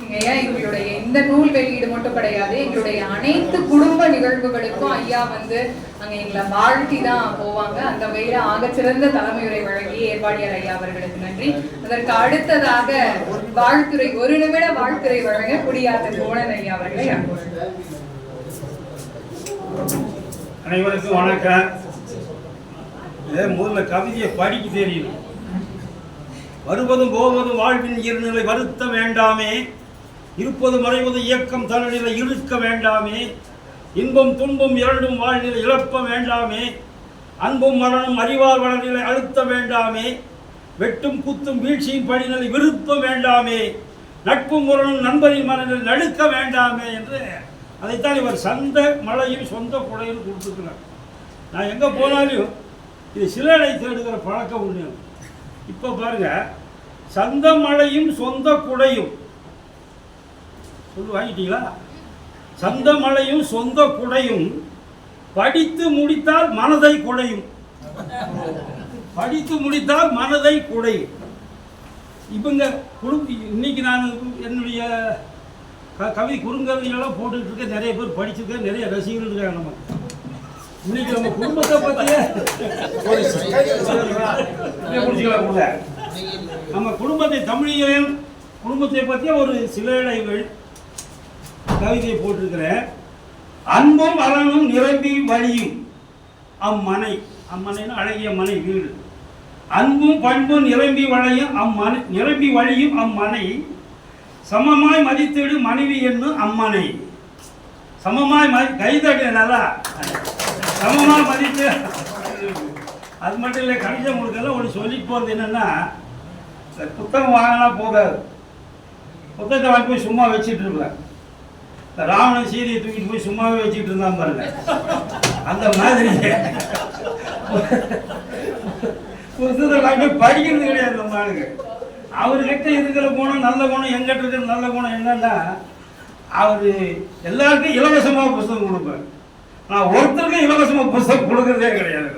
ஐயா எங்களுடைய இந்த நூல் வெளியீடு மட்டும் கிடையாது எங்களுடைய அனைத்து குடும்ப நிகழ்வுகளுக்கும் ஐயா வந்து அங்க எங்களை வாழ்த்தி தான் போவாங்க. அந்த வகையில ஆக சிறந்த தலைமையுரை வழங்கி ஏற்பாடியார் ஐயா அவர்களுக்கு நன்றி. அதற்கு அடுத்ததாக வாழ்த்துறை ஒரு நிமிட வாழ்த்துறை வழங்க குடியாத்த கோணன் ஐயா அவர்களை அனைவருக்கும் வணக்கம். முதல்ல கவிதையை படிக்க தெரியும். வருவதும் போவதும் வாழ்வின் இருநிலை வருத்த வேண்டாமே. இருப்பது மறைவது இயக்கம் தன்னிலை இழுக்க வேண்டாமே. இன்பம் துன்பம் இரண்டும் வாழ்நிலை இழப்ப வேண்டாமே. அன்பும் மரணம் அறிவார் வளநிலை அழுத்த வேண்டாமே. வெட்டும் குத்தும் வீழ்ச்சியின் படிநிலை விருப்ப வேண்டாமே. நட்பும் முரணும் நண்பரின் மனநிலை நடுக்க வேண்டாமே என்று அதைத்தான் இவர் சந்த மழையும் சொந்த குடையும் கொடுத்துருக்கிறார். நான் எங்கே போனாலும் இது சிலரை தேடுகிற பழக்கம் ஒன்று இப்போ பாருங்க சந்த மழையும் சொந்த குடையும். சொல்லு வாங்கிட்டீங்களா? சந்த மழையும் சொந்த குடையும் படித்து முடித்தால் மனதை குடையும். படித்து முடித்தால் மனதை குடையும். இவங்க குழு இன்னைக்கு நான் என்னுடைய க கவி குறுங்கவிகளெல்லாம் போட்டுட்டு இருக்க நிறைய பேர் படிச்சிருக்கேன் நிறைய ரசிகர்கள் இருக்காங்க நம்ம. இன்னைக்கு நம்ம குடும்பத்தை பற்றியே கூட. நம்ம குடும்பத்தை தமிழியல் குடும்பத்தை பற்றிய ஒரு சில சிலைகள் கவிதையை போட்டிருக்கிறேன். அன்பும் அலனும் நிரம்பி வழியும். அம்மனை அம்மனைன்னு அழகிய மனை வீடு. அன்பும் பண்பும் நிரம்பி வளையும் அம்மனை நிரம்பி வழியும் அம்மனை. சமமாய் மதித்திடு மனைவி என்னும் அம்மனை. சமமாய் மதி கைதட்டு நல்லா சமமாக மதித்து. அது மட்டும் இல்லை கணித முழுக்கெல்லாம் ஒன்று சொல்லிட்டு போகிறது என்னென்னா புத்தகம் வாங்கினா போகாது. புத்தகத்தை வாங்கி போய் சும்மா வச்சுட்டு இருப்பேன். ராவணன் சீதையை தூக்கிட்டு போய் சும்மாவே வச்சுட்டு இருந்தான் பாருங்க. அந்த மாதிரி. புத்தகத்தை படிக்கிறது கிடையாது நம்ம ஆளுங்க. அவர்கிட்ட இருக்கிற குணம் நல்ல குணம் எங்கிட்ட இருக்கிற நல்ல குணம் என்னன்னா அவர் எல்லாருக்கும் இலவசமாக புஸ்தகம் கொடுப்பார். நான் ஒருத்தருக்கும் இலவசமாக புஸ்தகம் கொடுக்கறதே கிடையாது.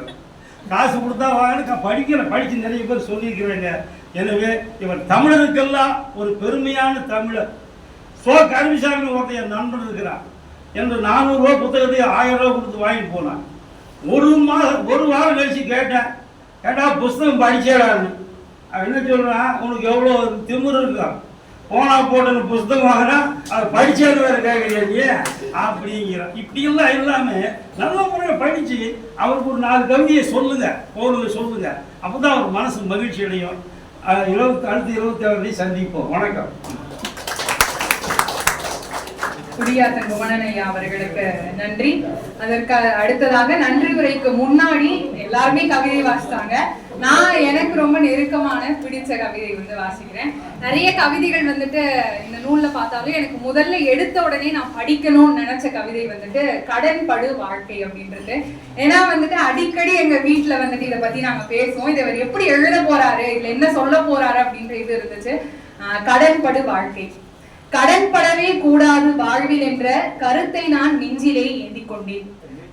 காசு கொடுத்தா வாங்க படிக்கிற படித்து நிறைய பேர் சொல்லியிருக்கிறாங்க. எனவே இவர் தமிழருக்கெல்லாம் ஒரு பெருமையான தமிழர். சோ கருமிசாமி ஒருத்தன் என் நண்பன் இருக்கிறான். என்று நானூறுரூவா புத்தகத்தை ஆயிரம் ரூபா கொடுத்து வாங்கிட்டு போனான். ஒரு மாதம் ஒரு வாரம் கழிச்சு கேட்டேன். கேட்டா புஸ்தகம் படிச்சேடான்னு அவன் என்ன சொல்றான்? உனக்கு எவ்வளோ திமுரு இருக்கா? போனா போட்டு புஸ்தகம் வாங்கினா அதை படிச்சேன்னு வேற கேட்கலையே நீ. அப்படிங்கிறான். இப்படியெல்லாம் இல்லாம நல்ல முறையை படிச்சு அவருக்கு ஒரு நாலு கவிதையை சொல்லுங்க போடுங்க சொல்லுங்க. அப்பதான் அவர் மனசு மகிழ்ச்சி அடையும். இருபத்தி அடுத்து இருபத்தி ஆறு சந்திப்போம். வணக்கம். குடியாத்தன் குமணனையா அவர்களுக்கு நன்றி. அதற்கு அடுத்ததாக நன்றி உரைக்கு முன்னாடி எல்லாருமே கவிதை வாசித்தாங்க நான் எனக்கு ரொம்ப நெருக்கமான பிடிச்ச கவிதை வந்து வாசிக்கிறேன். நிறைய கவிதைகள் வந்துட்டு இந்த நூல்ல பார்த்தாலும் எனக்கு முதல்ல எடுத்த உடனே நான் படிக்கணும்னு நினைச்ச கவிதை வந்துட்டு கடன் படு வாழ்க்கை அப்படின்றது. ஏன்னா வந்துட்டு அடிக்கடி எங்க வீட்டுல வந்துட்டு இதை பத்தி நாங்க பேசுவோம். இதை இவர் எப்படி எழுத போறாரு? இதுல என்ன சொல்ல போறாரு அப்படின்ற இது இருந்துச்சு. கடன் படு வாழ்க்கை. கடன்படவே கூடாது வாழ்வில் என்ற கருத்தை நான் நெஞ்சிலே ஏந்திக் கொண்டேன்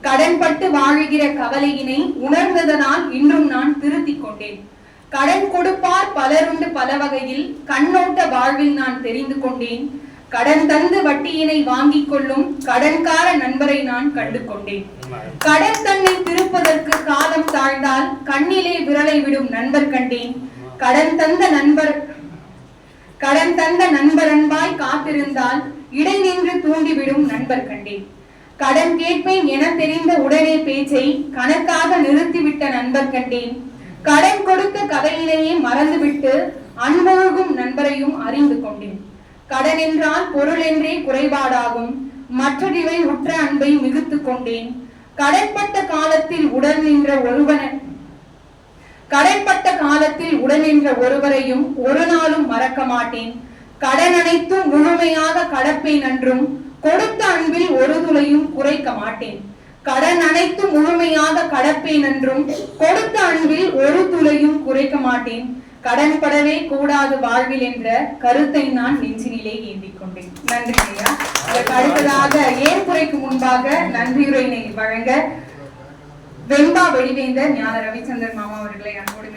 கடன்பட்டு வாழுகிற கவலையினை உணர்ந்ததனால் இன்றும் நான் திருத்திக் கொண்டேன். கடன் கொடுப்பார் பலருண்டு பல வகையில் கண்ணோட்ட வாழ்வில் நான் தெரிந்து கொண்டேன். கடன் தந்து வட்டியினை வாங்கிக் கொள்ளும் கடன்கார நண்பரை நான் கண்டு கொண்டேன். கடன் தன்னை திருப்பதற்கு காலம் தாழ்ந்தால் கண்ணிலே விரலை விடும் நண்பர் கண்டேன். கடன் தந்த நண்பர் கடன் தந்த நண்பர் அன்பாய் காத்திருந்தால் இடை நின்று தூண்டிவிடும் நண்பர் கண்டேன். கடன் கேட்பேன் என தெரிந்த உடனே பேச்சை கணக்காக நிறுத்திவிட்ட நண்பர் கண்டேன். கடன் கொடுத்த கதையிலேயே மறந்துவிட்டு அன்பழகும் நண்பரையும் அறிந்து கொண்டேன். கடன் என்றால் பொருள் என்றே குறைபாடாகும். மற்றடிவை உற்ற அன்பை மிகுத்துக் கொண்டேன். கடன்பட்ட காலத்தில் உடன் நின்ற ஒருவன கடன்பட்ட காலத்தில் உடனின்ற ஒருவரையும் ஒரு நாளும் மறக்க மாட்டேன். கடன் அனைத்தும் முழுமையாக கடப்பேன் என்றும் கொடுத்த அன்பில் ஒரு துளையும் குறைக்க மாட்டேன். கடன் அனைத்தும் முழுமையாக கடப்பேன் என்றும் கொடுத்த அன்பில் ஒரு துளையும் குறைக்க மாட்டேன். கடன்படவே கூடாது வாழ்வில் என்ற கருத்தை நான் நெஞ்சினிலே ஏந்திக் கொண்டேன். நன்றி ஐயா. அடுத்ததாக ஏன் முன்பாக நன்றியுரையினை வழங்க வெண்பா வெடிவேந்தர் ஞான ரவிச்சந்திரன் மாமா அவர்களை அன்போடு